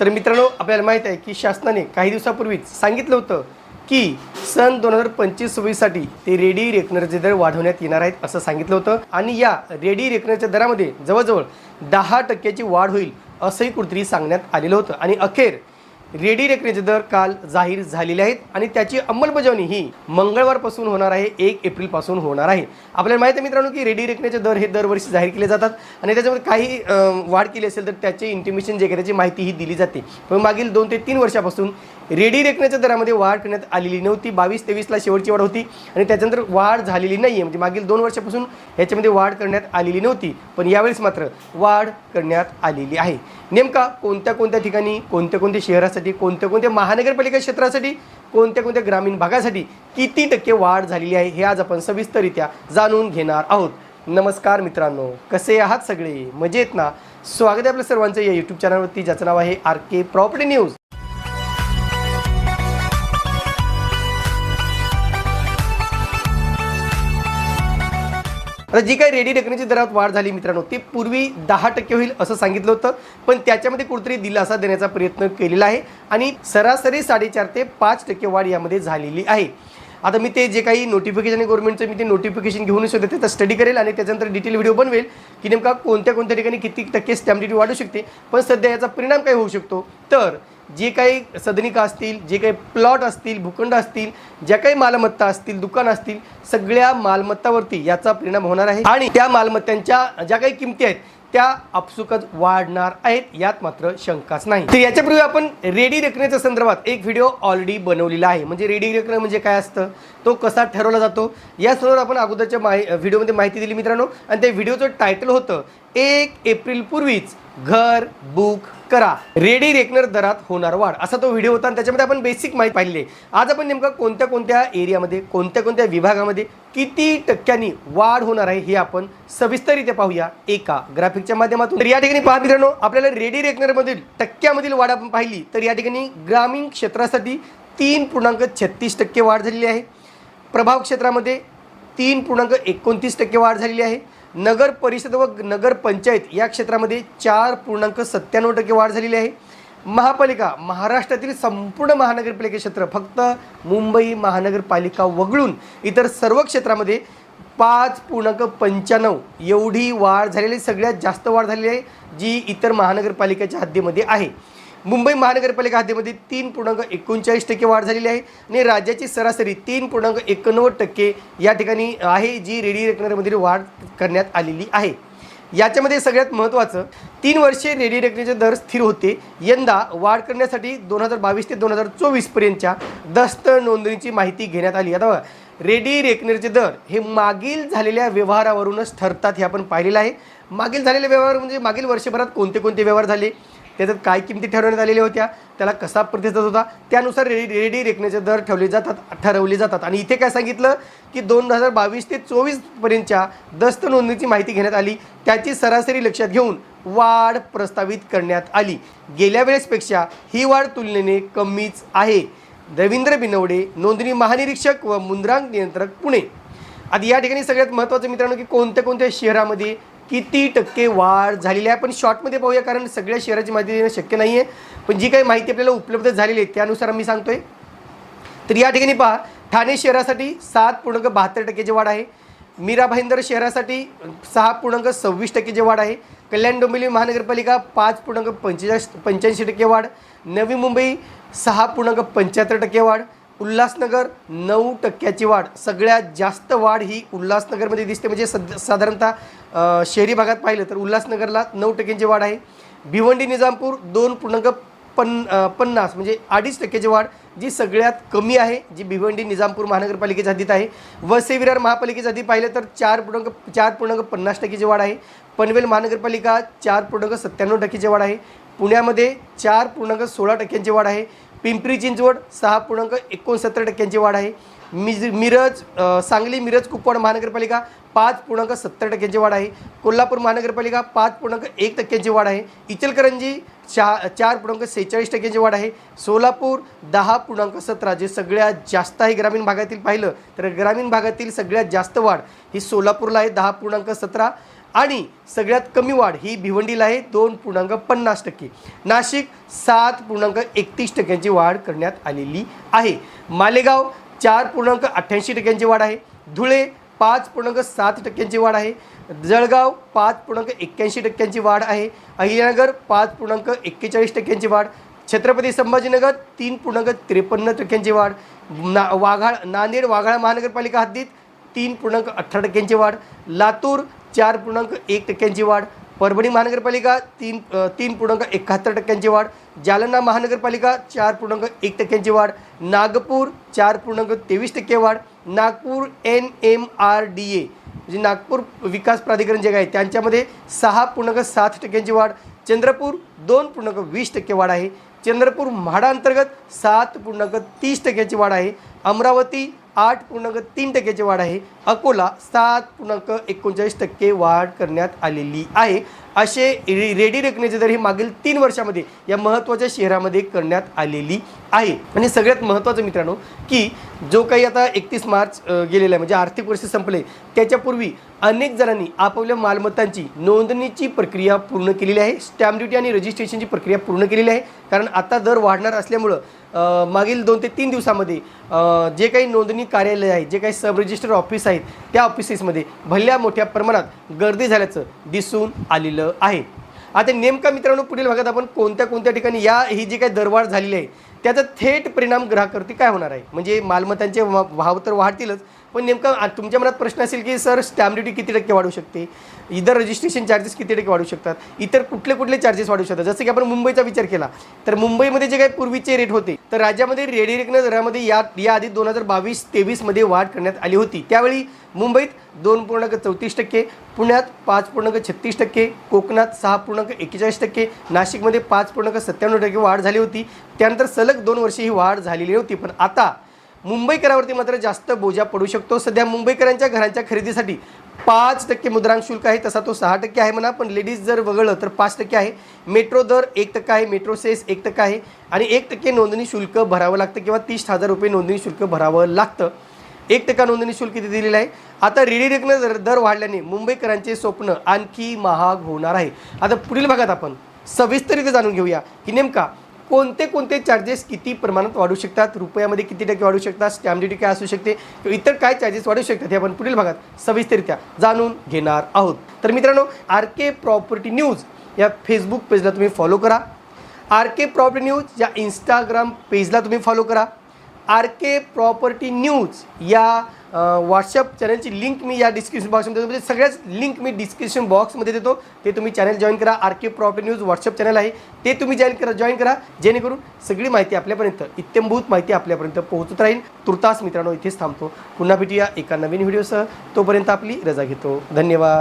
तर मित्रांनो आपल्याला माहीत आहे की शासनाने काही दिवसापूर्वीच सांगितलं होतं की सन दोन हजार पंचवीस सव्वीससाठी ते रेडी रेकनरचे दर वाढवण्यात येणार आहेत असं सांगितलं होतं. आणि या रेडी रेकनरच्या दरामध्ये जवळजवळ दहा टक्क्याची वाढ होईल असंही कुठेतरी सांगण्यात आलेलं होतं. आणि अखेर रेडी रेकनेचे दर काल जाहीर झालेले आहेत आणि त्याची अंमलबजावणी ही मंगळवारपासून होणार आहे एक एप्रिलपासून होणार आहे. आपल्याला माहिती आहे मित्रांनो की रेडी रेकनेचे दर हे दरवर्षी जाहीर केले जातात आणि त्याच्यामध्ये काही वाढ केली असेल तर त्याचे इंटिमेशन जे काही त्याची माहिती ही दिली जाते. पण मागील दोन ते तीन वर्षापासून रेडी रेकनेच्या दरामध्ये वाढ करण्यात आलेली नव्हती. बावीस तेवीसला शेवटची वाढ होती आणि त्याच्यानंतर वाढ झालेली नाही आहे म्हणजे मागील दोन वर्षापासून ह्याच्यामध्ये वाढ करण्यात आलेली नव्हती. पण यावेळेस मात्र वाढ करण्यात आलेली आहे. नेमका कोणत्या कोणत्या ठिकाणी कोणत्या कोणत्या शहरासाठी कोणत्या कोणत्या महानगरपालिका क्षेत्रासाठी कोणत्या कोणत्या ग्रामीण भागासाठी किती टक्के वाढ झालेली आहे हे आज आपण सविस्तरित्या जाणून घेणार आहोत. नमस्कार मित्रांनो कसे आहात सगळे? मजेत ना? स्वागत आहे आपल्या सर्वांचं या यूट्यूब चॅनलवरती ज्याचं नाव आहे आर के प्रॉपर्टी न्यूज आता जी काही रेडी रकमेची दरात वाढ झाली मित्रांनो ती पूर्वी दहा टक्के होईल असं सांगितलं होतं पण त्याच्यामध्ये कुठेतरी दिलासा देण्याचा प्रयत्न केलेला आहे आणि सरासरी साडेचार ते पाच टक्के वाढ यामध्ये झालेली आहे. आता मी ते जे काही नोटिफिकेशन आहे गव्हर्नमेंटचं मी ते नोटिफिकेशन घेऊन सुद्धा त्याचा स्टडी करेल आणि त्याच्यानंतर डिटेल व्हिडिओ बनवेल की नेमका कोणत्या कोणत्या ठिकाणी किती टक्के स्टॅम्प ड्युटी वाढू शकते पण सध्या याचा परिणाम काय होऊ शकतो? तर जे काही सदनिका असतील जे काही प्लॉट असतील भूखंड असतील ज्या काही मालमत्ता असतील दुकान असतील सगळ्या मालमत्तावरती याचा परिणाम होणार आहे. आणि त्या मालमत्तांच्या ज्या काही किमती आहेत त्या आपसुकच वाढणार आहेत यात मात्र शंकाच नाही. तर याच्यापूर्वी आपण रेडी रकमेच्या संदर्भात एक व्हिडिओ ऑलरेडी बनवलेला आहे. म्हणजे रेडी रेकन म्हणजे काय असतं? तो कसा ठरवला जातो? या संदर्भात आपण अगोदरच्या माहि व्हिडिओमध्ये माहिती दिली मित्रांनो. आणि त्या व्हिडिओचं टायटल होतं एक एप्रिलपूर्वीच घर बुक करा. रेडी रेकनर दरात होणार वाढ. असा तो व्हिडिओ होता आणि त्याच्यामध्ये आपण बेसिक माहिती पाहिली. आहे आज आपण नेमकं कोणत्या कोणत्या एरियामध्ये कोणत्या कोणत्या विभागामध्ये किती टक्क्यांनी वाढ होणार आहे हे आपण सविस्तरित्या पाहूया एका ग्राफिकच्या माध्यमातून. तर या ठिकाणी पहा मित्रांनो आपल्याला रेडी रेकनरमधील टक्क्यामधील वाढ आपण पाहिली. तर या ठिकाणी ग्रामीण क्षेत्रासाठी तीन पूर्णांक छत्तीस टक्के वाढ झालेली आहे. प्रभाव क्षेत्रामध्ये तीन पूर्णांक एकोणतीस टक्के वाढ झालेली आहे. नगर परिषद व नगर पंचायत या क्षेत्रामध्ये चार पूर्णांक सत्त्याण्णव टक्के वाढ झालेली आहे महापालिका महाराष्ट्रातील संपूर्ण महानगरपालिका क्षेत्र फक्त मुंबई महानगरपालिका वगळून इतर सर्व क्षेत्रामध्ये पाच पूर्णांक पंच्याण्णव एवढी वाढ झालेली आहे. सगळ्यात जास्त वाढ झालेली आहे जी इतर महानगरपालिकेच्या हद्दीमध्ये आहे मुंबई महानगरपालिका हद्दीमध्ये तीन पूर्णांक एकोणचाळीस टक्के वाढ झालेली आहे आणि राज्याची सरासरी तीन पूर्णांक एकोणनव्वद टक्के या ठिकाणी आहे जी रेडी रेकनरमधील वाढ करण्यात आलेली आहे. याच्यामध्ये सगळ्यात महत्त्वाचं तीन वर्षे रेडी रेकनरचे दर स्थिर होते. यंदा वाढ करण्यासाठी दोन हजार बावीस ते दोन हजार चोवीसपर्यंतच्या दस्त नोंदणीची माहिती घेण्यात आली. आता रेडी रेकनरचे दर हे मागील झालेल्या व्यवहारावरूनच ठरतात हे आपण पाहिलेलं आहे. मागील झालेले व्यवहार म्हणजे मागील वर्षभरात कोणते कोणते व्यवहार झाले? त्याच्यात काय किमती ठरवण्यात आलेल्या होत्या त्याला कसा प्रतिसाद होता त्यानुसार रेडी रेडी रेकण्याचे दर ठेवले जातात ठरवले जातात. आणि इथे काय सांगितलं की दोन हजार बावीस ते चोवीसपर्यंतच्या दस्त नोंदणीची माहिती घेण्यात आली. त्याची सरासरी लक्षात घेऊन वाढ प्रस्तावित करण्यात आली. गेल्या वेळेसपेक्षा ही वाढ तुलनेने कमीच आहे. रवींद्र बिनवडे नोंदणी महानिरीक्षक व मुंद्रांक नियंत्रक पुणे. आता या ठिकाणी सगळ्यात महत्त्वाचं मित्रांनो की कोणत्या कोणत्या शहरामध्ये किती टक्के वाढ झालेली आहे? आपण शॉर्टमध्ये पाहूया कारण सगळ्या शहराची माहिती देणं शक्य नाही आहे पण जी काही माहिती आपल्याला उपलब्ध झालेली आहे त्यानुसार मी सांगतोय. तर या ठिकाणी पहा ठाणे शहरासाठी सात पूर्णांक बहात्तर टक्क्याची वाढ आहे. मीरा भाईंदर शहरासाठी सहा पूर्णांक सव्वीस टक्क्याची वाढ आहे. कल्याण डोंबिवली महानगरपालिका पाच पूर्णांक पंचेचाळीस पंच्याऐंशी टक्के वाढ. नवी मुंबई सहा पूर्णांक पंच्याहत्तर टक्के वाढ. उल्हासनगर नऊ टक्क्याची वाढ. सगळ्यात जास्त वाढ ही उल्हासनगरमध्ये दिसते. म्हणजे सद साधारणतः शहरी भागात पाहिलं तर उल्हासनगरला नऊ टक्क्यांची वाढ आहे. भिवंडी निजामपूर दोन पूर्णांक पन्न पन्नास म्हणजे अडीच टक्क्याची वाढ जी सगळ्यात कमी आहे जी भिवंडी निजामपूर महानगरपालिकेच्या हद्दीत आहे. वसई विरार महापालिकेच्या हद्दीत पाहिलं तर चार पूर्णांक चार पूर्णांक पन्नास टक्क्याची वाढ आहे. पनवेल महानगरपालिका चार पूर्णांक सत्त्याण्णव टक्क्याची वाढ आहे. पुण्यामध्ये चार पूर्णांक सोळा टक्क्यांची वाढ आहे. पिंपरी चिंचवड सहा पूर्णांक एकोणसत्तर टक्क्यांची वाढ आहे. मिज मिरज सांगली मिरज कुपवाड महानगरपालिका पाच पूर्णांक सत्तर टक्क्यांची वाढ आहे. कोल्हापूर महानगरपालिका पाच पूर्णांक एक टक्क्यांची वाढ आहे. इचलकरंजी चा चार पूर्णांक सेहेचाळीस टक्क्यांची वाढ आहे. सोलापूर दहा पूर्णांक सतरा जे सगळ्यात जास्त आहे ग्रामीण भागातील पाहिलं तर ग्रामीण भागातील सगळ्यात जास्त वाढ ही सोलापूरला आहे. दहा पूर्णांक सतरा. आणि सगळ्यात कमी वाढ ही भिवंडीला आहे दोन पूर्णांक पन्नास टक्के. नाशिक सात पूर्णांक एकतीस टक्क्यांची वाढ करण्यात आलेली आहे. मालेगाव चार पूर्णांक अठ्ठ्याऐंशी टक्क्यांची वाढ आहे. धुळे पाच पूर्णांक सात टक्क्यांची वाढ आहे. जळगाव पाच पूर्णांक एक्क्याऐंशी टक्क्यांची वाढ आहे. अहिल्यानगर पाच पूर्णांक एक्केचाळीस टक्क्यांची वाढ. छत्रपती संभाजीनगर तीन पूर्णांक त्रेपन्न टक्क्यांची वाढ. ना वाघाळ नांदेड वाघाळा महानगरपालिका हद्दीत तीन पूर्णांक अठरा टक्क्यांची वाढ. लातूर चार पूर्णांक एक टक्क्यांची वाढ. परभणी महानगरपालिका तीन तीन पूर्णांक एकाहत्तर टक्क्यांची वाढ. जालना महानगरपालिका चार पूर्णांक एक टक्क्यांची वाढ. नागपूर चार पूर्णांक तेवीस टक्के वाढ. Nagpur N M R D A म्हणजे नागपूर विकास प्राधिकरण जे आहे त्यांच्यामध्ये सहा पूर्णांक सात टक्क्यांची वाढ. चंद्रपूर दोन पूर्णांक वीस टक्के वाढ आहे. चंद्रपूर म्हाडा अंतर्गत सात पूर्णांक तीस टक्क्याची वाढ आहे. अमरावती आठ पूर्णांक तीन टक्क्याची वाढ आहे. अकोला सात पूर्णांक एकोणचाळीस टक्के वाढ करण्यात आलेली आहे. असे रे- रेडी रकमेचे दर ही मागील तीन वर्षामध्ये या महत्त्वाच्या शहरामध्ये करण्यात आलेली आहे. आणि सगळ्यात महत्त्वाचं मित्रांनो की जो काही आता एकतीस मार्च गेलेला आहे म्हणजे आर्थिक वर्ष संपले त्याच्यापूर्वी अनेक जणांनी आपापल्या मालमत्तांची नोंदणीची प्रक्रिया पूर्ण केलेली आहे. स्टॅम्प ड्युटी आणि रजिस्ट्रेशनची प्रक्रिया पूर्ण केलेली आहे. कारण आता दर वाढणार असल्यामुळं मागील दोन ते तीन दिवसामध्ये जे काही नोंदणी कार्यालय आहे जे काही सब रजिस्टर ऑफिस आहेत त्या ऑफिसेसमध्ये भल्या मोठ्या प्रमाणात गर्दी झाल्याचं दिसून आलेलं आहे. आता नेमका मित्रांनो पुढील भागात आपण कोणत्या कोणत्या ठिकाणी या ही जी काही दरवाढ झालेली आहे त्याचा थेट परिणाम ग्राहकावरती काय होणार आहे? म्हणजे मालमत्तांचे वा- भाव तर वाढतीलच पण नेमका तुमच्या मनात प्रश्न असेल की सर स्टॅम्प ड्युटी किती टक्के वाढू शकते? इतर रजिस्ट्रेशन चार्जेस किती टक्के वाढू शकतात? इतर कुठले कुठले चार्जेस वाढू शकतात? जसं की आपण मुंबईचा विचार केला तर मुंबईमध्ये जे काही पूर्वीचे रेट होते तर राज्यामध्ये रेडिरेकन दरामध्ये या याआधी दोन हजार बावीस तेवीसमध्ये वाढ करण्यात आली होती. त्यावेळी मुंबईत दोन पूर्णांक चौतीस टक्के पुण्यात पाच पूर्णांक छत्तीस टक्के कोकणात सहा पूर्णांक एक्केचाळीस टक्के नाशिकमध्ये पाच पूर्णांक सत्त्याण्णव टक्के वाढ झाली होती. त्यानंतर सलग दोन वर्षे ही वाढ झालेली होती पण आता मुंबईकरावरती मात्र जास्त बोजा पडू शकतो. सध्या मुंबईकरांच्या घरांच्या खरेदीसाठी पाच टक्के मुद्रांक शुल्क आहे तसा तो सहा टक्के आहे म्हणा पण लेडीज जर वगळलं तर पाच टक्के आहे. मेट्रो दर एक टक्का आहे मेट्रो सेस एक टक्का आहे आणि एक टक्के नोंदणी शुल्क भरावं लागतं किंवा तीस हजार रुपये नोंदणी शुल्क भरावं लागतं. एक टक्का नोंदणी शुल्क किती दिलेलं आहे. आता रेडी रेकनं दर दर वाढल्याने मुंबईकरांचे स्वप्न आणखी महाग होणार आहे. आता पुढील भागात आपण सविस्तरित जाणून घेऊया की नेमका कोणते कोणते चार्जेस किती प्रमाणात वाढू शकतात? रुपयामध्ये किती टक्के वाढू शकतात? स्टॅम्प ड्युटी काय असू शकते? किंवा इतर काय चार्जेस वाढू शकतात हे आपण पुढील भागात सविस्तरित्या जाणून घेणार आहोत. तर मित्रांनो आर के प्रॉपर्टी न्यूज या फेसबुक पेजला तुम्ही फॉलो करा. आर के प्रॉपर्टी न्यूज या इंस्टाग्राम पेजला तुम्ही फॉलो करा. आर के प्रॉपर्टी न्यूज या व्हॉट्सअप चॅनलची लिंक मी या डिस्क्रिप्शन बॉक्समध्ये देतो. म्हणजे सगळ्याच लिंक मी डिस्क्रिप्शन बॉक्समध्ये देतो. ते तुम्ही चॅनल जॉईन करा. R K property news WhatsApp channel आहे. ते तुम्ही जॉईन करा जॉईन करा. जेणेकरून सगळी माहिती आपल्यापर्यंत इत्यंभूत माहिती आपल्यापर्यंत पोहोचत राहील. तुर्तास मित्रांनो इथेच थांबतो. पुन्हा भेटूया एका नवीन व्हिडिओसह तोपर्यंत आपली रजा घेतो. धन्यवाद.